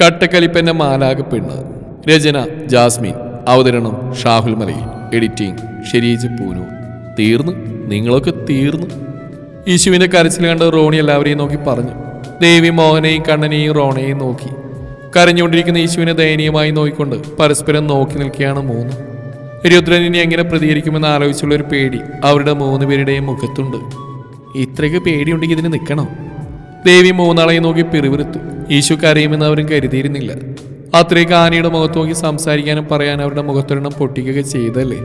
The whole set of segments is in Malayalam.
കട്ടക്കലിപ്പന്റെ മാലാക പെണ്ണ്. രചന ജാസ്മിൻ. അവതരണം ഷാഹുൽ മലയിൽ. എഡിറ്റിംഗ് ഷെരീജ് പൂനു. തീർന്നു? നിങ്ങളൊക്കെ തീർന്നു? യേശുവിന്റെ കരച്ചിൽ കണ്ട് റോണി എല്ലാവരെയും നോക്കി പറഞ്ഞു. ദേവി മോഹനെയും കണ്ണനെയും റോണയെയും നോക്കി. കരഞ്ഞുകൊണ്ടിരിക്കുന്ന യേശുവിനെ ദയനീയമായി നോക്കിക്കൊണ്ട് പരസ്പരം നോക്കി നിൽക്കുകയാണ് മൂന്ന്. രുദ്രനെ എങ്ങനെ പ്രതികരിക്കുമെന്ന് ആലോചിച്ചുള്ള ഒരു പേടി അവരുടെ മൂന്ന് പേരുടെയും മുഖത്തുണ്ട്. ഇത്രയ്ക്ക് പേടിയുണ്ടെങ്കിൽ ഇതിന് നിൽക്കണം? ദേവി മൂന്നാളെയും നോക്കി പിറുവിറുത്തു ഈശു കരയുമെന്ന് അവരും കരുതിയിരുന്നില്ല. അത്രയ്ക്ക് ആനയുടെ മുഖത്ത് നോക്കി സംസാരിക്കാനും പറയാൻ അവരുടെ മുഖത്തൊരെണ്ണം പൊട്ടിക്കുക ചെയ്തല്ലേ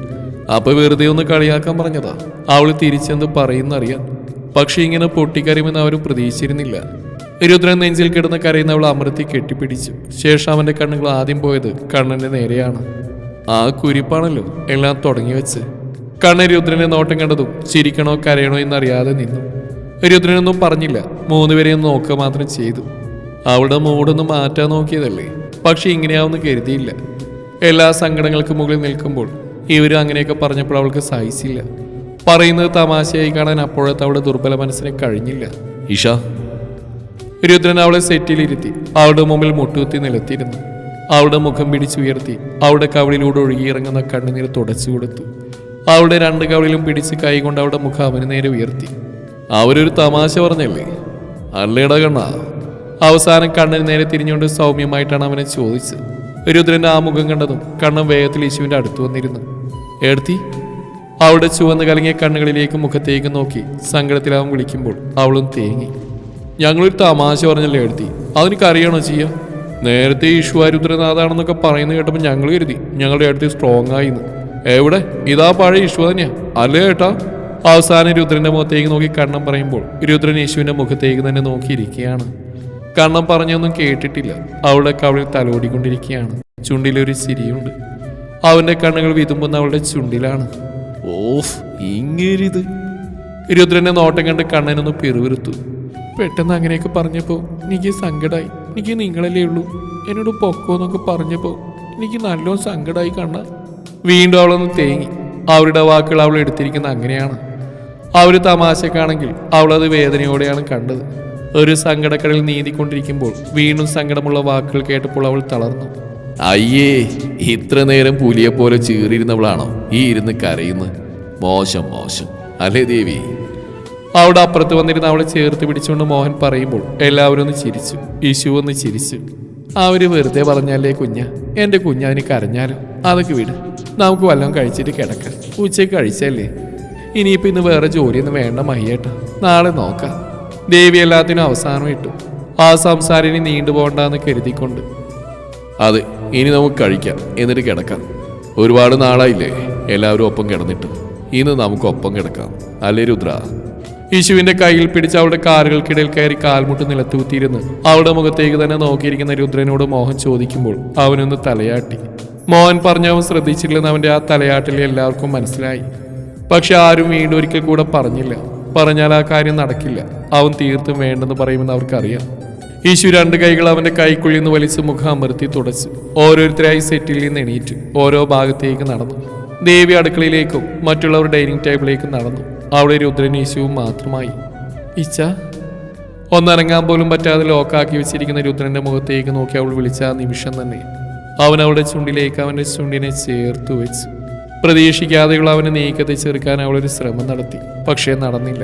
അപ്പൊ വെറുതെ ഒന്ന് കളിയാക്കാൻ പറഞ്ഞതാ? അവൾ തിരിച്ചെന്ത് പറയുന്നറിയാം പക്ഷെ ഇങ്ങനെ പൊട്ടിക്കരയുമെന്ന് അവരും പ്രതീക്ഷിച്ചിരുന്നില്ല. രുദ്രൻ നെഞ്ചിൽ കിടന്ന് കരയുന്ന അവൾ അമൃത്തി കെട്ടിപ്പിടിച്ചു. ശേഷം അവന്റെ കണ്ണുകൾ ആദ്യം പോയത് കണ്ണന്റെ നേരെയാണ്. ആ കുരിപ്പാണല്ലോ എല്ലാം തുടങ്ങി വെച്ച്. കണ്ണൻ രുദ്രനെ നോട്ടം കണ്ടതും ചിരിക്കണോ കരയണോ എന്നറിയാതെ നിന്നു. രുദ്രനൊന്നും പറഞ്ഞില്ല. മൂന്നുപേരെയും നോക്കുക മാത്രം ചെയ്തു. അവളുടെ മൂടൊന്നും മാറ്റാൻ നോക്കിയതല്ലേ? പക്ഷെ ഇങ്ങനെയാവുന്ന കരുതിയില്ല. എല്ലാ സങ്കടങ്ങൾക്കും മുകളിൽ നിൽക്കുമ്പോൾ ഇവരും അങ്ങനെയൊക്കെ പറഞ്ഞപ്പോൾ അവൾക്ക് സഹിച്ചില്ല. പറയുന്നത് തമാശയായി കാണാൻ അപ്പോഴത്തെ അവളുടെ ദുർബല മനസ്സിനെ കഴിഞ്ഞില്ല. ഇഷ. രുദ്രൻ അവളെ സെറ്റിലിരുത്തി അവളുടെ മുമ്പിൽ മുട്ടുകുത്തി നിലത്തിരുന്നു. അവളുടെ മുഖം പിടിച്ചുയർത്തി അവളുടെ കവളിലൂടെ ഒഴുകിയിറങ്ങുന്ന കണ്ണുനീർ തുടച്ചു കൊടുത്തു. അവളുടെ രണ്ട് കവളിലും പിടിച്ച് കൈകൊണ്ട് അവളുടെ മുഖം അവന് നേരെ ഉയർത്തി. അവരൊരു തമാശ പറഞ്ഞല്ലേ? അല്ലേടാ കണ്ണ? അവസാനം കണ്ണിന് നേരെ തിരിഞ്ഞുകൊണ്ട് സൗമ്യമായിട്ടാണ് അവനെ ചോദിച്ചത്. രുദ്രന്റെ ആ മുഖം കണ്ടതും കണ്ണൻ വേഗത്തിൽ യേശുവിന്റെ അടുത്ത് വന്നിരുന്നു. എടുത്തി അവളുടെ ചുവന്ന് കലങ്ങിയ കണ്ണുകളിലേക്ക് മുഖത്തേക്ക് നോക്കി സങ്കടത്തിൽ അവൻ വിളിക്കുമ്പോൾ അവളും തേങ്ങി. ഞങ്ങളൊരു തമാശ പറഞ്ഞല്ലേ എഴുതി അതിനൊക്കെ അറിയണോ ചെയ്യാ? നേരത്തെ ഈശ്വരുദ്രനാഥാണെന്നൊക്കെ പറയുന്നത് കേട്ടപ്പോൾ ഞങ്ങൾ കരുതി ഞങ്ങളുടെ അടുത്ത് സ്ട്രോങ് ആയിന്ന്. എവിടെ? ഇതാ പഴയ ഈശ്വ തന്നെയാ. അല്ലേ ഏട്ടാ? അവസാനം രുദ്രന്റെ മുഖത്തേക്ക് നോക്കി കണ്ണം പറയുമ്പോൾ രുദ്രൻ യേശുവിന്റെ മുഖത്തേക്ക് തന്നെ നോക്കിയിരിക്കുകയാണ്. കണ്ണം പറഞ്ഞൊന്നും കേട്ടിട്ടില്ല. അവളുടെ കവളിൽ തലോടിക്കൊണ്ടിരിക്കുകയാണ്. ചുണ്ടിലൊരു ചിരിയുണ്ട്. അവന്റെ കണ്ണുകൾ വിതുമ്പുന്ന അവളുടെ ചുണ്ടിലാണ്. ഓഫ് ഇങ്ങേരിത് രുദ്രനെ നോട്ടം കണ്ട് കണ്ണനൊന്ന് പിറുവിരുത്തു പെട്ടെന്ന് അങ്ങനെയൊക്കെ പറഞ്ഞപ്പോൾ എനിക്ക് സങ്കടമായി എനിക്ക് നിങ്ങളല്ലേ ഉള്ളൂ. എന്നോട് പൊക്കോ എന്നൊക്കെ പറഞ്ഞപ്പോൾ എനിക്ക് നല്ലോണം സങ്കടമായി കണ്ണ. വീണ്ടും അവളൊന്ന് തേങ്ങി. അവരുടെ വാക്കുകൾ അവൾ എടുത്തിരിക്കുന്ന അങ്ങനെയാണ്. അവർ തമാശക്കാണെങ്കിൽ അവളത് വേദനയോടെയാണ് കണ്ടത്. ഒരു സങ്കടക്കടൽ നീന്തിക്കൊണ്ടിരിക്കുമ്പോൾ വീണ്ടും സങ്കടമുള്ള വാക്കുകൾ കേട്ടപ്പോൾ അവൾ തളർന്നു. അയ്യേ ഇത്ര നേരം പുലിയെ പോലെ ചീറിയിരുന്നവളാണോ ഈ ഇരുന്ന് കരയുന്നത്? മോശം മോശം. അല്ലേ ദേവി? അവിടെ അപ്പുറത്ത് വന്നിരുന്ന അവളെ ചേർത്ത് പിടിച്ചുകൊണ്ട് മോഹൻ പറയുമ്പോൾ എല്ലാവരും ഒന്ന് ചിരിച്ചു. യേശു ഒന്ന് ചിരിച്ചു. അവർ വെറുതെ പറഞ്ഞാലേ കുഞ്ഞ? എന്റെ കുഞ്ഞതിന് കരഞ്ഞാലോ? അതൊക്കെ വിട്. നമുക്ക് വല്ലതും കഴിച്ചിട്ട് കിടക്കാം. ഉച്ചയ്ക്ക് കഴിച്ചല്ലേ? ഇനിയിപ്പോ ഇന്ന് വേറെ ജോലിയൊന്നും വേണ്ട മയ്യേട്ട നാളെ നോക്കാം. ദേവി എല്ലാത്തിനും അവസാനം ഇട്ടു. ആ സംസാരം ഇനി നീണ്ടുപോകണ്ടെന്ന് കരുതിക്കൊണ്ട്. അതെ ഇനി നമുക്ക് കഴിക്കാം. എന്നിട്ട് കിടക്കാം. ഒരുപാട് നാളായില്ലേ എല്ലാവരും ഒപ്പം കിടന്നിട്ട്. ഇന്ന് നമുക്ക് ഒപ്പം കിടക്കാം. അല്ലേ രുദ്ര? യേശുവിന്റെ കയ്യിൽ പിടിച്ച് അവളുടെ കാലുകൾക്കിടയിൽ കയറി കാൽമുട്ട് നിലത്തൂത്തിയിരുന്ന് അവളുടെ മുഖത്തേക്ക് തന്നെ നോക്കിയിരിക്കുന്ന രുദ്രനോട് മോഹൻ ചോദിക്കുമ്പോൾ അവനൊന്ന് തലയാട്ടി. മോഹൻ പറഞ്ഞവൻ ശ്രദ്ധിച്ചില്ലെന്ന് അവന്റെ ആ തലയാട്ടിൽ എല്ലാവർക്കും മനസ്സിലായി. പക്ഷെ ആരും വീണ്ടും ഒരിക്കൽ കൂടെ പറഞ്ഞില്ല. പറഞ്ഞാൽ ആ കാര്യം നടക്കില്ല. അവൻ തീർത്തും വേണ്ടെന്ന് പറയുമെന്ന് അവർക്കറിയാം. യേശു രണ്ട് കൈകൾ അവന്റെ കൈക്കുള്ളിൽ നിന്ന് വലിച്ച് മുഖം അമർത്തി തുടച്ചു ഓരോരുത്തരായി സെറ്റിൽ നിന്ന് എണീറ്റ് ഓരോ ഭാഗത്തേക്ക് നടന്നു. ദേവി അടുക്കളയിലേക്കും മറ്റുള്ളവർ ഡൈനിങ് ടേബിളിലേക്കും നടന്നു. അവിടെ രുദ്രൻ യേശുവും മാത്രമായി. ഇച്ച ഒന്നനങ്ങാൻ പോലും പറ്റാതെ ലോക്കാക്കി വെച്ചിരിക്കുന്ന രുദ്രന്റെ മുഖത്തേക്ക് നോക്കി അവൾ വിളിച്ച ആ നിമിഷം തന്നെ. അവൻ അവളുടെ ചുണ്ടിലേക്ക് അവന്റെ ചുണ്ടിനെ ചേർത്ത് വെച്ചു പ്രതീക്ഷിക്കാതെയുള്ള അവനെ നീക്കത്തെ ചെറുക്കാൻ അവളൊരു ശ്രമം നടത്തി. പക്ഷേ നടന്നില്ല.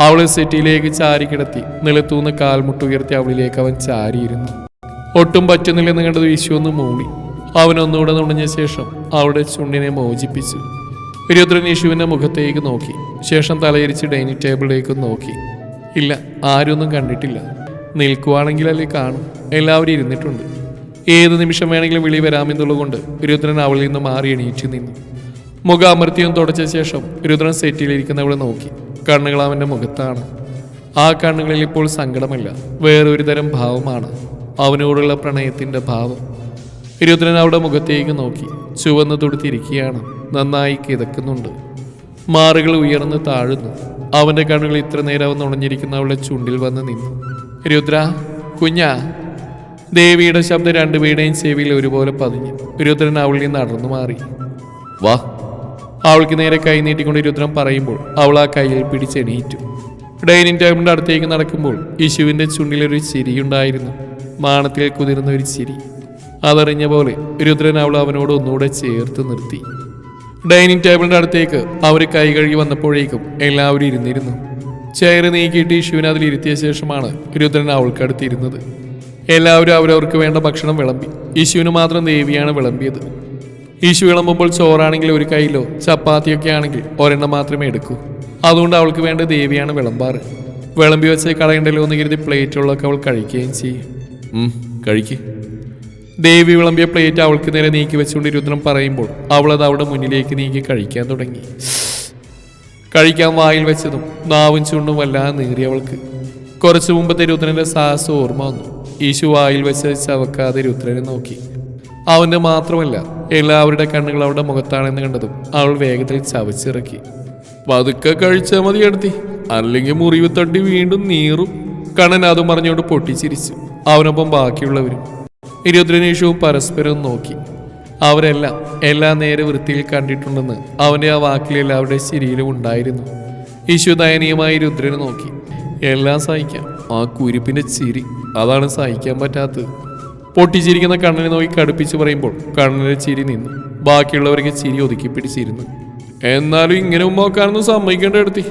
അവൾ സിറ്റിയിലേക്ക് ചാരി കിടത്തി. നിലത്തൂന്ന് കാൽമുട്ടുയർത്തി അവളിലേക്ക് അവൻ ചാരിയിരുന്നു. ഒട്ടും പറ്റുന്നില്ലെന്ന് കണ്ടത് വിശു ഒന്ന് മൂളി അവനൊന്നുകൂടെ നുണഞ്ഞ ശേഷം അവളുടെ ചുണ്ടിനെ മോചിപ്പിച്ചു. രുദ്രൻ യേശുവിന്റെ മുഖത്തേക്ക് നോക്കി. ശേഷം തലയിരിച്ച് ഡൈനിങ് ടേബിളിലേക്ക് നോക്കി. ഇല്ല ആരൊന്നും കണ്ടിട്ടില്ല. നിൽക്കുവാണെങ്കിലല്ലേ കാണും. എല്ലാവരും ഇരുന്നിട്ടുണ്ട്. ഏത് നിമിഷം വേണമെങ്കിലും വിളി വരാമെന്നുള്ളതുകൊണ്ട് രുദ്രൻ അവളിൽ നിന്ന് മാറി എണീറ്റ് നിന്നു. മുഖാമൃത്യം തുടച്ച ശേഷം രുദ്രൻ സെറ്റിലിരിക്കുന്നവളെ നോക്കി. കണ്ണുകൾ അവന്റെ മുഖത്താണ്. ആ കണ്ണുകളിൽ ഇപ്പോൾ സങ്കടമല്ല വേറൊരു തരം ഭാവമാണ്. അവനോടുള്ള പ്രണയത്തിന്റെ ഭാവം. രുദ്രൻ അവളുടെ മുഖത്തേക്ക് നോക്കി ചുവന്ന് തൊടുത്തിരിക്കുകയാണ് നന്നായി കിതക്കുന്നുണ്ട്. മാറുകൾ ഉയർന്ന് താഴുന്നു. അവന്റെ കണ്ണുകൾ ഇത്ര നേരം അവൻ ഉണഞ്ഞിരിക്കുന്ന അവളുടെ ചുണ്ടിൽ വന്ന് നിന്നു. രുദ്ര കുഞ്ഞാ ദേവിയുടെ ശബ്ദം രണ്ടുപേരുടെയും ചെവിയിൽ ഒരുപോലെ പതിഞ്ഞു. രുദ്രൻ അവളിൽ നിന്ന് അടർന്നു മാറി. വാ. അവൾക്ക് നേരെ കൈ നീട്ടിക്കൊണ്ട് രുദ്രൻ പറയുമ്പോൾ അവൾ ആ കയ്യിൽ പിടിച്ചെണീറ്റു. ഡൈനിങ് ടേബിളിന്റെ അടുത്തേക്ക് നടക്കുമ്പോൾ യശുവിന്റെ ചുണ്ടിലൊരു ചിരിയുണ്ടായിരുന്നു മാണത്തിൽ കുതിർന്ന ഒരു ചിരി. അതറിഞ്ഞ പോലെ രുദ്രൻ അവൾ അവനോട് ഒന്നുകൂടെ ചേർത്ത് നിർത്തി. ഡൈനിങ് ടേബിളിന്റെ അടുത്തേക്ക് അവർ കൈ കഴുകി വന്നപ്പോഴേക്കും എല്ലാവരും ഇരുന്നിരുന്നു. ചെയർ നീക്കിയിട്ട് യശുവിനെ അതിലിരുത്തിയ ശേഷമാണ് രുദ്രൻ അവൾക്കടുത്തിരുന്നത് എല്ലാവരും അവരവർക്ക് വേണ്ട ഭക്ഷണം വിളമ്പി. യേശുവിന് മാത്രം ദേവിയാണ് വിളമ്പിയത്. യേശു വിളമ്പുമ്പോൾ ചോറാണെങ്കിൽ ഒരു കയ്യിലോ ചപ്പാത്തിയൊക്കെ ആണെങ്കിൽ ഒരെണ്ണം മാത്രമേ എടുക്കൂ. അതുകൊണ്ട് അവൾക്ക് വേണ്ട ദേവിയാണ് വിളമ്പാറ്. വിളമ്പി വെച്ച് കളയണ്ടല്ലോ എന്ന് കരുതി പ്ലേറ്റുകളൊക്കെ അവൾ കഴിക്കുകയും ചെയ്യും. കഴിക്ക്. ദേവി വിളമ്പിയ പ്ലേറ്റ് അവൾക്ക് നേരെ നീക്കി വെച്ചുകൊണ്ട് രുദ്രം പറയുമ്പോൾ അവൾ അത് അവിടെ മുന്നിലേക്ക് നീക്കി കഴിക്കാൻ തുടങ്ങി. കഴിക്കാൻ വായിൽ വെച്ചതും നാവും ചുണ്ടും വല്ലാതെ നീറിയവൾക്ക് കുറച്ചു മുമ്പത്തെ രുദ്രന്റെ സാഹസം ഓർമ്മ വന്നു. ഈശു വായിൽ വെച്ച് ചവക്കാതെ രുദ്രനെ നോക്കി. അവന്റെ മാത്രമല്ല എല്ലാവരുടെ കണ്ണുകൾ അവളുടെ മുഖത്താണെന്ന് കണ്ടതും അവൾ വേഗത്തിൽ ചവച്ചിറക്കി. പതുക്കെ കഴിച്ചാൽ മതി എടുത്തി അല്ലെങ്കിൽ മുറിവ് തട്ടി വീണ്ടും നീറും. കണ്ണൻ അതും പറഞ്ഞുകൊണ്ട് പൊട്ടിച്ചിരിച്ചു. അവനൊപ്പം ബാക്കിയുള്ളവരും. ഇരുദ്രനീഷവും പരസ്പരം നോക്കി. അവരെല്ലാം എല്ലാ നേരെ വൃത്തിയിൽ കണ്ടിട്ടുണ്ടെന്ന് അവന്റെ ആ വാക്കിൽ എല്ലാവരുടെ ശരിയിലും ഉണ്ടായിരുന്നു. ഈശു ദയനീയമായി രുദ്രനെ നോക്കി. എല്ലാം സഹിക്കാം. ആ കുരിപ്പിന്റെ ചിരി അതാണ് സഹിക്കാൻ പറ്റാത്തത്. പൊട്ടിച്ചിരിക്കുന്ന കണ്ണനെ നോക്കി കടുപ്പിച്ച് പറയുമ്പോൾ കണ്ണനെ ചിരി നിന്നു. ബാക്കിയുള്ളവരൊക്കെ ചിരി ഒതുക്കി പിടിച്ചിരുന്നു. എന്നാലും ഇങ്ങനെ ഉമ്മാക്കാനൊന്നും സമ്മതിക്കേണ്ട എടുത്തി.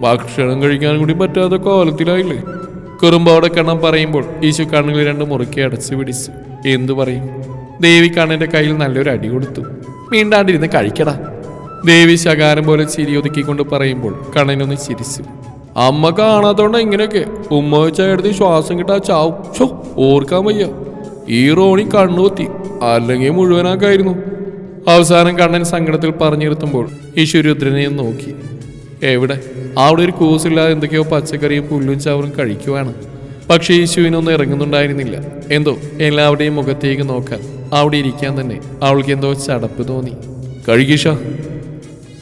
ഭക്ഷണം കഴിക്കാൻ കൂടി പറ്റാത്ത കോലത്തിലായില്ലേ? കുറുമ്പോടെ കണ്ണം പറയുമ്പോൾ ഈശു കണ്ണുകൾ രണ്ട് മുറുക്കി അടച്ചു പിടിച്ചു. എന്തു പറയും? ദേവി കണ്ണന്റെ കയ്യിൽ നല്ലൊരു അടി കൊടുത്തു. മീണ്ടാണ്ടിരുന്ന് കഴിക്കടാ. ദേവി ശകാരം പോലെ ചിരി ഒതുക്കിക്കൊണ്ട് പറയുമ്പോൾ കണ്ണനൊന്ന് ചിരിച്ചു. അമ്മ കാണാത്തോണ്ട ഇങ്ങനെയൊക്കെ. ഉമ്മ വെച്ചെടുത്ത് ശ്വാസം കിട്ടാ ചാവും. ഷോ ഓർക്കാൻ വയ്യ. ഈ റോണി കണ്ണുപൊത്തി അല്ലെങ്കിൽ മുഴുവനാക്കായിരുന്നു. അവസാനം കണ്ണൻ സങ്കടത്തിൽ പറഞ്ഞു നിർത്തുമ്പോൾ ഈശ്വരുദ്രനെ നോക്കി. എവിടെ? അവിടെ ഒരു കൂസില്ലാതെ എന്തൊക്കെയോ പച്ചക്കറിയും പുല്ലും ചവറും കഴിക്കുവാണ്. പക്ഷേ യേശുവിനൊന്നും ഇറങ്ങുന്നുണ്ടായിരുന്നില്ല. എന്തോ എല്ലാവരുടെയും മുഖത്തേക്ക് നോക്കാൻ. അവിടെ ഇരിക്കാൻ തന്നെ അവൾക്ക് എന്തോ ചടപ്പ് തോന്നി. കഴുകിഷ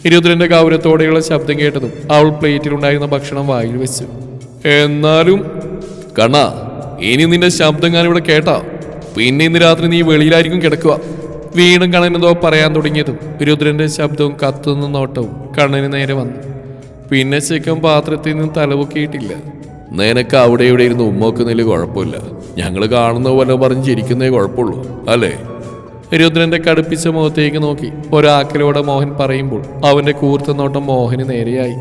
ഇരുദ്രന്റെ ഗൗരവത്തോടെയുള്ള ശബ്ദം കേട്ടതും അവൾ പ്ലേറ്റിലുണ്ടായിരുന്ന ഭക്ഷണം വായിൽ വെച്ചു. എന്നാലും കണ്ണാ ഇനി നിന്റെ ശബ്ദം ഞാൻ ഇവിടെ കേട്ടാ. പിന്നെ ഇന്ന് രാത്രി നീ വെളിയിലായിരിക്കും കിടക്കുക. വീണ്ടും കണ്ണനെന്തോ പറയാൻ തുടങ്ങിയതും രുദ്രന്റെ ശബ്ദവും കത്തുന്ന നോട്ടവും കണ്ണന് നേരെ വന്നു. പിന്നെ ചിക്കൻ പാത്രത്തിൽ നിന്ന് തലപൊക്കിയിട്ടില്ല. നിനക്ക് അവിടെ ഇവിടെ ഇരുന്ന് ഉമ്മോക്കുന്നതിൽ കുഴപ്പമില്ല. ഞങ്ങൾ കാണുന്ന പോലെ പറഞ്ഞ് ചിരിക്കുന്നേ കുഴപ്പമുള്ളൂ അല്ലേ? രുദ്രന്റെ കടുപ്പിച്ച മുഖത്തേക്ക് നോക്കി ഒരാക്കലോടെ മോഹൻ പറയുമ്പോൾ അവന്റെ കൂർത്ത നോട്ടം മോഹന് നേരെയായി.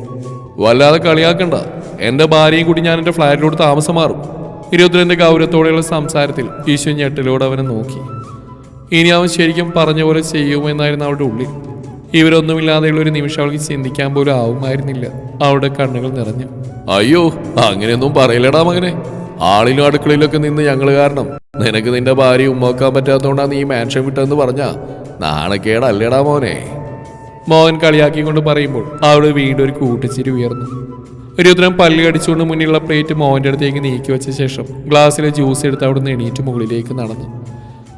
വല്ലാതെ കളിയാക്കണ്ട. എന്റെ ഭാര്യയും കൂടി ഞാൻ എന്റെ ഫ്ലാറ്റിലോട്ട് താമസം മാറും. രുദ്രന്റെ ഗൗരവത്തോടെയുള്ള സംസാരത്തിൽ ഈശോ ഞെട്ടിലൂടെ അവനെ നോക്കി. ഇനി അവൻ ശരിക്കും പറഞ്ഞ പോലെ ചെയ്യുമെന്നായിരുന്നു അവളുടെ ഉള്ളിൽ. ഇവരൊന്നുമില്ലാതെയുള്ള ഒരു നിമിഷം അവൾക്ക് ചിന്തിക്കാൻ പോലും ആവുമായിരുന്നില്ല. അവളുടെ കണ്ണുകൾ നിറഞ്ഞു. അയ്യോ അങ്ങനെയൊന്നും പറയില്ലടാ മകനെ. ആളിലും അടുക്കളയിലൊക്കെ നിന്ന് ഞങ്ങൾ കാരണം നിനക്ക് നിന്റെ ഭാര്യ ഉമ്മാക്കാൻ പറ്റാത്തതുകൊണ്ടാണ് നീ മാൻഷൻ വിട്ടെന്ന് പറഞ്ഞ. നാണക്കേടല്ലേടാ മോനെ. മോഹൻ കളിയാക്കിക്കൊണ്ട് പറയുമ്പോൾ അവൾ വീണ്ടും ഒരു കൂട്ടിച്ചിരി ഉയർന്നു. രുദ്രൻ പല്ല് കടിച്ചുകൊണ്ട് മുന്നിലുള്ള പ്ലേറ്റ് മോന്റെ അടുത്തേക്ക് നീക്കി വെച്ച ശേഷം ഗ്ലാസ്സിലെ ജ്യൂസ് എടുത്ത് അവിടുന്ന് എണീറ്റ് മുകളിലേക്ക് നടന്നു.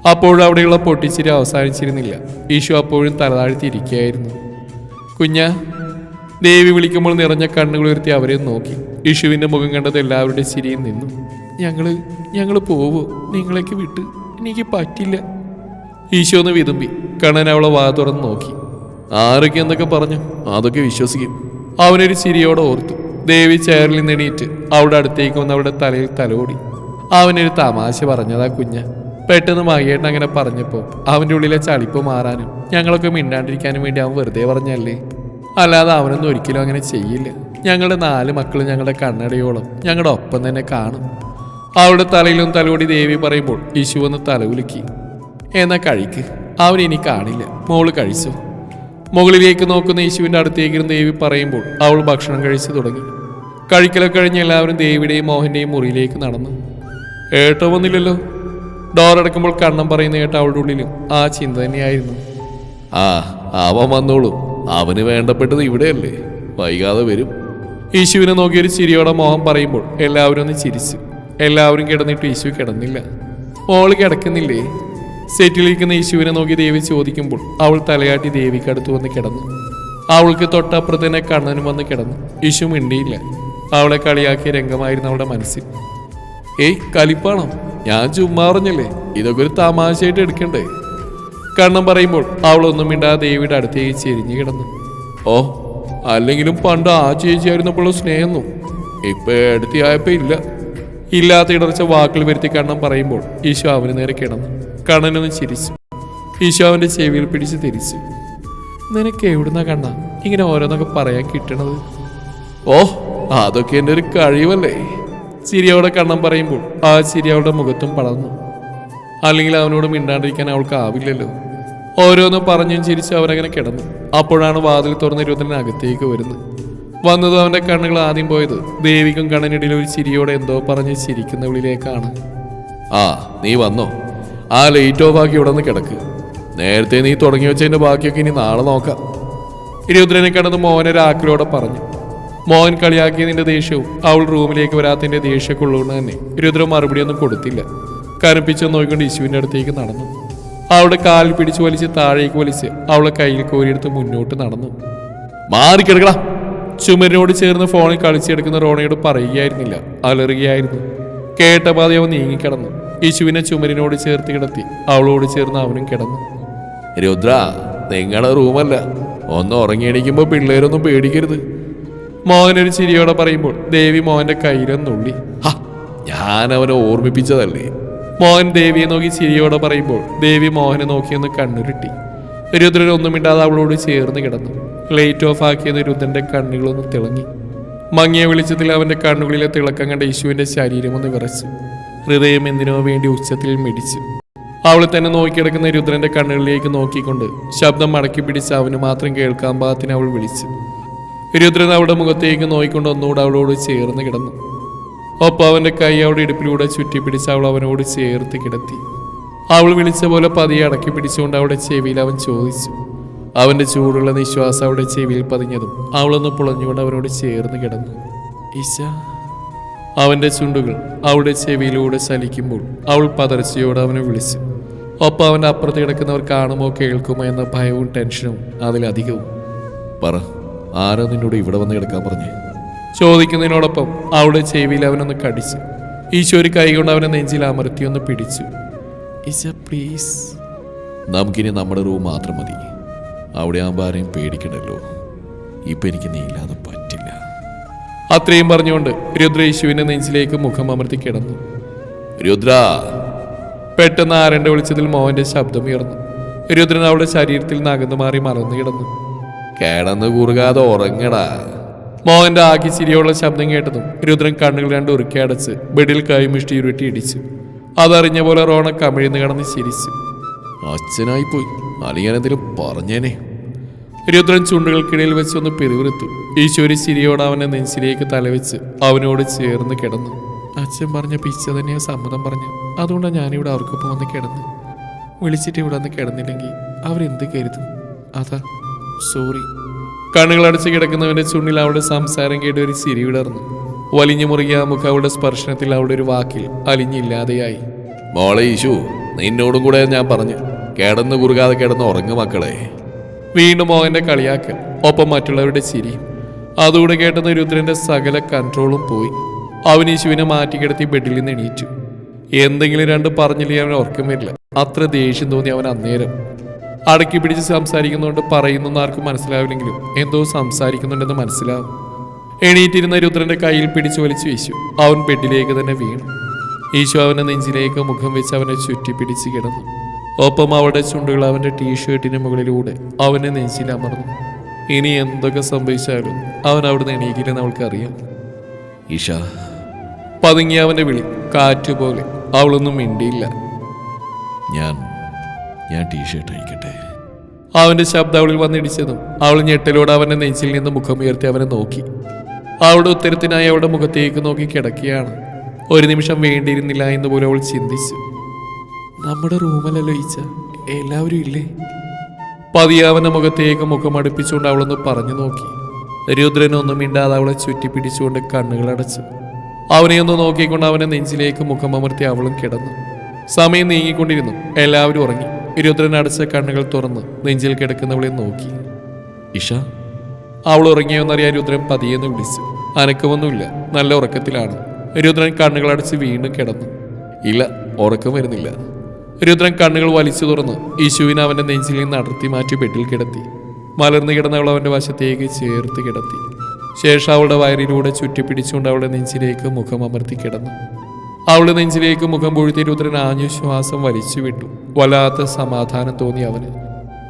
അപ്പോഴും അവിടെയുള്ള പൊട്ടിച്ചിരി അവസാനിച്ചിരുന്നില്ല. ഈശു അപ്പോഴും തലതാഴ്ത്തിയിരിക്കുകയായിരുന്നു കുഞ്ഞ ദേവി വിളിക്കുമ്പോൾ നിറഞ്ഞ കണ്ണുകൾ ഉയർത്തി അവരെ നോക്കി. യേശുവിന്റെ മുഖം കണ്ടത് എല്ലാവരുടെ ശരിയിൽ നിന്നു. ഞങ്ങൾ ഞങ്ങൾ പോവോ? നിങ്ങളേക്ക് വിട്ട് എനിക്ക് പറ്റില്ല. ഈശോ ഒന്ന് വിതുമ്പി. കണ്ണൻ അവളെ വാ തുറന്ന് നോക്കി. ആരൊക്കെ എന്തൊക്കെ പറഞ്ഞു? അതൊക്കെ വിശ്വസിക്കും. അവനൊരു ചിരിയോടെ ഓർത്തു. ദേവി ചേറിൽ നിന്ന് എണീറ്റ് അവളുടെ അടുത്തേക്ക് വന്ന് അവളുടെ തലയിൽ തലോടി. അവനൊരു തമാശ പറഞ്ഞതാ കുഞ്ഞ. പെട്ടെന്ന് മകയേട്ടൻ അങ്ങനെ പറഞ്ഞപ്പോൾ അവന്റെ ഉള്ളിലെ ചളിപ്പ് മാറാനും ഞങ്ങളൊക്കെ മിണ്ടാണ്ടിരിക്കാനും വേണ്ടി അവൻ വെറുതെ പറഞ്ഞല്ലേ? അല്ലാതെ അവനൊന്നും ഒരിക്കലും അങ്ങനെ ചെയ്യില്ല. ഞങ്ങളുടെ നാല് മക്കൾ ഞങ്ങളുടെ കണ്ണടയോളം ഞങ്ങളുടെ ഒപ്പം തന്നെ കാണും. അവളുടെ തലയിലും തലോടി ദേവി പറയുമ്പോൾ യേശു ഒന്ന് തലകുലുക്കി. എന്നാ കഴിക്ക്. അവൻ ഇനി കാണില്ല. മോൾ കഴിച്ചു. മുകളിലേക്ക് നോക്കുന്ന യേശുവിന്റെ അടുത്തേക്കിരുന്ന് ദേവി പറയുമ്പോൾ അവൾ ഭക്ഷണം കഴിച്ചു തുടങ്ങി. കഴിക്കലൊക്കെ കഴിഞ്ഞ് എല്ലാവരും ദേവിയുടെയും മോഹന്റെയും മുറിയിലേക്ക് നടന്നു. ഏട്ടോ വന്നില്ലല്ലോ? ഡോർ അടക്കുമ്പോൾ കണ്ണം പറയുന്ന കേട്ട അവളുടെ ഉള്ളിലും ആ ചിന്ത തന്നെയായിരുന്നു. ആ അവൻ വന്നോളും. അവന് വേണ്ടപ്പെട്ടത് ഇവിടെയല്ലേ? വൈകാതെ വരും. യേശുവിനെ നോക്കിയൊരു ചിരിയോടെ മോഹം പറയുമ്പോൾ എല്ലാവരും ഒന്ന് ചിരിച്ചു. എല്ലാവരും കിടന്നിട്ട് യേശു കിടന്നില്ല. മോൾ കിടക്കുന്നില്ലേ? സെറ്റിലിരിക്കുന്ന യേശുവിനെ നോക്കി ദേവി ചോദിക്കുമ്പോൾ അവൾ തലയാട്ടി ദേവിക്ക് അടുത്ത് വന്ന് കിടന്നു. അവൾക്ക് തൊട്ടപ്പുറത്ത് തന്നെ കണ്ണനും വന്ന് കിടന്നു. യേശു മിണ്ടിയില്ല. അവളെ കളിയാക്കിയ രംഗമായിരുന്നു അവളുടെ മനസ്സിൽ. ഏയ് കലിപ്പാണോ? ഞാൻ ചുമ്മാ പറഞ്ഞല്ലേ? ഇതൊക്കെ ഒരു തമാശയായിട്ട് എടുക്കണ്ടേ? കണ്ണം പറയുമ്പോൾ അവളൊന്നും മിണ്ടാതെ ദേവിയുടെ അടുത്തേക്ക് ചെരിഞ്ഞു കിടന്നു. ഓ അല്ലെങ്കിലും പണ്ട് ആ ചേച്ചിയായിരുന്നപ്പോൾ സ്നേഹമൊന്നും ഇപ്പൊ അടുത്തിയായപ്പോ ഇല്ല. ഇല്ലാത്ത ഇടർച്ച വാക്കുകൾ വരുത്തി കണ്ണം പറയുമ്പോൾ ഈശോ അവന് നേരെ കിടന്നു. കണ്ണനൊന്ന് ചിരിച്ചു. ഈശോ അവന്റെ ചെവിയിൽ പിടിച്ച് തിരിച്ചു. നിനക്ക് എവിടുന്ന കണ്ണ? ഇങ്ങനെ ഓരോന്നൊക്കെ പറയാൻ കിട്ടണത്? ഓ അതൊക്കെ എന്റെ ഒരു കഴിവല്ലേ? ചിരിയോടെ കണ്ണം പറയുമ്പോൾ ആ ചിരി അവളുടെ മുഖത്തും പടർന്നു. അല്ലെങ്കിൽ അവനോട് മിണ്ടാണ്ടിരിക്കാൻ അവൾക്ക് ആവില്ലല്ലോ. ഓരോന്നും പറഞ്ഞും ചിരിച്ച് അവരങ്ങനെ കിടന്നു. അപ്പോഴാണ് വാതിൽ തുറന്ന് ഇരുപത്തിന് അകത്തേക്ക് വരുന്നത്. വന്നത് അവന്റെ കണ്ണുകൾ ആദ്യം പോയത് ദേവിക്കും കണ്ണിനിടയിൽ ഒരു ചിരിയോടെ എന്തോ പറഞ്ഞ് ചിരിക്കുന്നവളിലേക്കാണ് ആ നീ വന്നോ. ആ ലേറ്റ് ഓഫ് ആക്കി ഇവിടെ നിന്ന് കിടക്ക്. നേരത്തെ നീ തുടങ്ങി വെച്ചതിന്റെ ബാക്കിയൊക്കെ ഇനി നാളെ നോക്കാം. ഇരുപത്തിരനെ കിടന്ന് മോഹൻ രാക്കിലോടെ പറഞ്ഞു. മോഹൻ കളിയാക്കിയതിന്റെ ദേഷ്യവും അവൾ റൂമിലേക്ക് വരാത്തതിന്റെ ദേഷ്യമൊക്കെ ഉള്ളതുകൊണ്ട് തന്നെ ഇരുപത്തിര മറുപടിയൊന്നും കൊടുത്തില്ല. കരപ്പിച്ച് നോക്കിക്കൊണ്ട് യേശുവിന്റെ അടുത്തേക്ക് നടന്നു. അവളുടെ കാൽ പിടിച്ച് വലിച്ച് താഴേക്ക് വലിച്ച് അവളെ കയ്യിൽ കോരിയെടുത്ത് മുന്നോട്ട് നടന്നു. മാറിക്കിടക്കടാ ചുമരിനോട് ചേർന്ന് ഫോണിൽ കളിച്ചെടുക്കുന്ന റോണയോട് പറയുകയായിരുന്നില്ല. അലറുകയായിരുന്നു. കേട്ട പാതി അവൻ നീങ്ങിക്കിടന്നു. യേശുവിനെ ചുമരിനോട് ചേർത്ത് കിടത്തി അവളോട് ചേർന്ന് അവനും കിടന്നു. രുദ്ര നിങ്ങളുടെ റൂമല്ല. ഒന്ന് ഉറങ്ങിയടിക്കുമ്പോൾ പിള്ളേരൊന്നും പേടിക്കരുത്. മോഹനൊരു ചിരിയോടെ പറയുമ്പോൾ ദേവി മോഹന്റെ കയ്യിലൊന്നുള്ളി "ഹ, ഞാൻ അവനെ ഓർമ്മിപ്പിച്ചതല്ലേ? മോഹൻ ദേവിയെ നോക്കി ചിരിയോടെ പറയുമ്പോൾ ദേവി മോഹനെ നോക്കിയൊന്ന് കണ്ണുരുട്ടി. രുദ്രൻ ഒന്നും മിണ്ടാതെ അവളോട് ചേർന്ന് കിടന്നു. ലൈറ്റ് ഓഫ് ആക്കിയെന്ന് രുദ്രന്റെ കണ്ണുകളൊന്ന് തിളങ്ങി. മങ്ങിയ വെളിച്ചത്തിൽ അവന്റെ കണ്ണുകളിലെ തിളക്കം കണ്ട യേശുവിന്റെ ശരീരം ഒന്ന് വിറച്ചു. ഹൃദയം എന്തിനോ വേണ്ടി ഉച്ചത്തിൽ മിടിച്ചു. അവൾ തന്നെ നോക്കിക്കിടക്കുന്ന രുദ്രന്റെ കണ്ണുകളിലേക്ക് നോക്കിക്കൊണ്ട് ശബ്ദം മടക്കി പിടിച്ച് അവന് മാത്രം കേൾക്കാൻ പാകത്തിന് അവൾ വിളിച്ചു. രുദ്രൻ അവളുടെ മുഖത്തേക്ക് നോക്കിക്കൊണ്ട് ഒന്നുകൂടെ അവളോട് ചേർന്ന് കിടന്നു. ഒപ്പം അവന്റെ കൈ അവളുടെ ഇടുപ്പിലൂടെ ചുറ്റി പിടിച്ച് അവൾ അവനോട് ചേർത്ത് കിടത്തി. അവൾ വിളിച്ച പോലെ പതിയെ അടക്കി പിടിച്ചുകൊണ്ട് അവളുടെ ചെവിയിൽ അവൻ ചോദിച്ചു. അവന്റെ ചൂടുള്ള നിശ്വാസം അവളുടെ ചെവിയിൽ പതിഞ്ഞതും അവളൊന്ന് പുളഞ്ഞുകൊണ്ട് അവനോട് ചേർന്ന് കിടന്നു. ഈശ. അവന്റെ ചുണ്ടുകൾ അവളുടെ ചെവിയിലൂടെ ചലിക്കുമ്പോൾ അവൾ പതർച്ചയോടെ അവനെ വിളിച്ചു. ഒപ്പം അവന്റെ അപ്പുറത്ത് കിടക്കുന്നവർ കാണുമോ കേൾക്കുമോ എന്ന ഭയവും ടെൻഷനും അതിലധികവും. പറ ആരോ നിന്നോട് ഇവിടെ വന്ന് കിടക്കാൻ പറഞ്ഞേ? ചോദിക്കുന്നതിനോടൊപ്പം അവളുടെ ചെവിയിൽ അവനൊന്ന് കടിച്ചു. ഈശോ ഒരു കൈ കൊണ്ട് അവനെ നെഞ്ചിൽ അമർത്തി ഒന്ന് പിടിച്ചു. ഈശ പ്ലീസ് നമുക്കിനി നമ്മുടെ റൂം മാത്രം മതി. അവിടെ ആകുമ്പോൾ ആരെയും പേടിക്കണല്ലോ ഇപ്പൊ എനിക്ക് നീ ഇല്ലാതെ പറ്റില്ല. അത്രയും പറഞ്ഞുകൊണ്ട് രുദ്ര യേശുവിന്റെ നെഞ്ചിലേക്ക് മുഖം അമർത്തി കിടന്നു. രുദ്ര. പെട്ടെന്ന് ആരന്റെ വിളിച്ചതിൽ മോഹന്റെ ശബ്ദം ഉയർന്നു. രുദ്രൻ അവളുടെ ശരീരത്തിൽ നകന്നു മാറി മറന്നു കിടന്നു. കിടന്നു കുറുകാതെ ഉറങ്ങടാ. മോഹന്റെ ആകെ ചിരിയുള്ള ശബ്ദം കേട്ടതും രുദ്രൻ കണ്ണുകൾ രണ്ട് ഉറുക്കി അടച്ച് ബെഡിൽ കൈമിഷ്ടി ഉരുട്ടി ഇടിച്ചു. അതറിഞ്ഞ പോലെ റോണ കമിഴ്ന്ന് കിടന്ന് ചിരിച്ചു. അച്ഛനായി പോയി. അല്ലെങ്കിൽ എന്തെങ്കിലും പറഞ്ഞേനെ. രുദ്രൻ ചുണ്ടുകൾക്കിടയിൽ വെച്ച് ഒന്ന് പിറുവിറുത്തു ഈശ്വരി ചിരിയോട് അവനെ നെഞ്ചിലേക്ക് തലവെച്ച് അവനോട് ചേർന്ന് കിടന്നു. അച്ഛൻ പറഞ്ഞ പിച്ച തന്നെയാ സമ്മതം പറഞ്ഞു. അതുകൊണ്ടാണ് ഞാനിവിടെ അവർക്കൊപ്പം വന്ന് കിടന്നു. വിളിച്ചിട്ട് ഇവിടെ വന്ന് കിടന്നില്ലെങ്കിൽ അവരെന്ത് കരുതും? അതാ സോറി കണ്ണുകളടച്ച് കിടക്കുന്നവന്റെ ചുണ്ടിൽ അവളുടെ സംസാരം കേട്ട് ഒരു ചിരി വിടർന്നു. വലിഞ്ഞു മുറുകിയ മുഖം അവളുടെ സ്പർശനത്തിൽ അവളുടെ ഒരു വാക്കിൽ അലിഞ്ഞില്ലാതെയായി. മോളെ ഈശു നിന്നോടും കൂടെ ഞാൻ പറഞ്ഞു. കിടന്ന് കുറുകാതെ കിടന്ന് ഉറങ്ങു മക്കളെ. വീണ്ടും മോഹന്റെ കളിയാക്കൽ ഒപ്പം മറ്റുള്ളവരുടെ ചിരി. അതുകൂടെ കേട്ടെന്ന് രുദ്രന്റെ സകല കൺട്രോളും പോയി. അവൻ യേശുവിനെ മാറ്റിക്കിടത്തി ബെഡിൽ നിന്ന് എണീറ്റു. എന്തെങ്കിലും രണ്ട് പറഞ്ഞില്ലേ അവൻ ഓർക്കും വരില്ല. അത്ര ദേഷ്യം തോന്നി അവൻ അന്നേരം. അടക്കി പിടിച്ച് സംസാരിക്കുന്നതുകൊണ്ട് പറയുന്നൊന്നും ആർക്കും മനസ്സിലാവില്ലെങ്കിലും എന്തോ സംസാരിക്കുന്നുണ്ടെന്ന് മനസ്സിലാവും. എണീറ്റിരുന്ന രുദ്രന്റെ കയ്യിൽ പിടിച്ചു വലിച്ചു വീശു. അവൻ ബെഡിലേക്ക് തന്നെ വീണു. ഈശോ അവന്റെ നെഞ്ചിലേക്ക് മുഖം വെച്ച് അവനെ ചുറ്റിപ്പിടിച്ച് കിടന്നു. ഒപ്പം അവളുടെ ചുണ്ടുകൾ അവന്റെ ടീഷർട്ടിന് മുകളിലൂടെ അവനെ നെഞ്ചിൽ അമർന്നു. ഇനി എന്തൊക്കെ സംഭവിച്ചാലും അവൻ അവിടുന്ന് എണീക്കില്ലെന്ന് അവൾക്കറിയാം ഈശ. പതുങ്ങിയ അവന്റെ വിളി കാറ്റുപോലെ. അവളൊന്നും മിണ്ടിയില്ല. ഞാൻ ഞാൻ ടീഷർട്ട് അയക്കട്ടെ അവന്റെ ശബ്ദം അവളിൽ വന്നിടിച്ചതും അവൾ ഞെട്ടലോടെ അവന്റെ നെഞ്ചിൽ നിന്ന് മുഖം ഉയർത്തി അവനെ നോക്കി. അവളുടെ ഉത്തരത്തിനായി അവളുടെ മുഖത്തേക്ക് നോക്കി കിടക്കുകയാണ്. ഒരു നിമിഷം വേണ്ടിയിരുന്നില്ല എന്ന് പോലും അവൾ ചിന്തിച്ചു. നമ്മുടെ റൂമിലല്ലോ ഈച്ച. എല്ലാവരും ഇല്ലേ? പതിയെ അവന്റെ മുഖത്തേക്ക് മുഖം അടുപ്പിച്ചുകൊണ്ട് അവളൊന്ന് പറഞ്ഞു നോക്കി. രുദ്രനൊന്നും മിണ്ടാതെ അവളെ ചുറ്റി പിടിച്ചുകൊണ്ട് കണ്ണുകൾ അടച്ചു. അവനെ ഒന്ന് നോക്കിക്കൊണ്ട് അവനെ നെഞ്ചിലേക്ക് മുഖമമർത്തി അവളും കിടന്നു. സമയം നീങ്ങിക്കൊണ്ടിരുന്നു. എല്ലാവരും ഉറങ്ങി. രുദ്രൻ അടച്ച കണ്ണുകൾ തുറന്ന് നെഞ്ചിൽ കിടക്കുന്നവളെ നോക്കി. ഇഷ അവൾ ഉറങ്ങിയോന്നറിയാൻ രുദ്രൻ പതിയെന്ന് വിളിച്ചു. അനക്കമൊന്നുമില്ല നല്ല ഉറക്കത്തിലാണ്. രുദ്രൻ കണ്ണുകൾ അടച്ച് വീണ്ടും കിടന്നു. ഇല്ല ഉറക്കം വരുന്നില്ല. രുദ്രൻ കണ്ണുകൾ വലിച്ചു തുറന്ന് യേശുവിനെ അവന്റെ നെഞ്ചിൽ നിന്ന് അടർത്തി മാറ്റി ബെഡിൽ കിടത്തി. മലർന്നു കിടന്നവൾ അവന്റെ വശത്തേക്ക് ചേർത്ത് കിടത്തി. ശേഷം അവളുടെ വയറിലൂടെ ചുറ്റിപ്പിടിച്ചുകൊണ്ട് അവളുടെ നെഞ്ചിലേക്ക് മുഖം അമർത്തി കിടന്നു. അവളുടെ നെഞ്ചിലേക്ക് മുഖം പൊഴുത്തി രുദ്രൻ ആഞ്ഞു ശ്വാസം വലിച്ചു വിട്ടു വല്ലാത്ത സമാധാനം തോന്നി അവന്.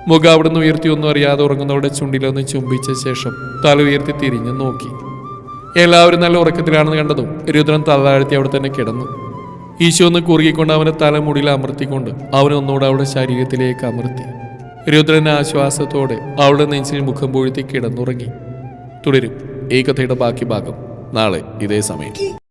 മുഖം അവിടുന്ന് ഉയർത്തി ഒന്നും അറിയാതെ ഉറങ്ങുന്നവളുടെ ചുണ്ടിലൊന്ന് ചുംബിച്ച ശേഷം തല ഉയർത്തി തിരിഞ്ഞു നോക്കി. എല്ലാവരും നല്ല ഉറക്കത്തിലാണെന്ന് കണ്ടതും രുദ്രൻ തലതാഴ്ത്തി അവിടെ തന്നെ കിടന്നു. ഈശോ ഒന്ന് കുറുകിക്കൊണ്ട് അവന്റെ തലമുടിയിൽ അമർത്തിക്കൊണ്ട് അവനൊന്നുകൂടെ അവളുടെ ശരീരത്തിലേക്ക് അമർത്തി. രുദ്രൻ ആശ്വാസത്തോടെ അവളുടെ നെഞ്ചിൽ മുഖം പൊഴുത്തി കിടന്നുറങ്ങി. തുടരും. ഈ കഥയുടെ ബാക്കി ഭാഗം നാളെ ഇതേ സമയം.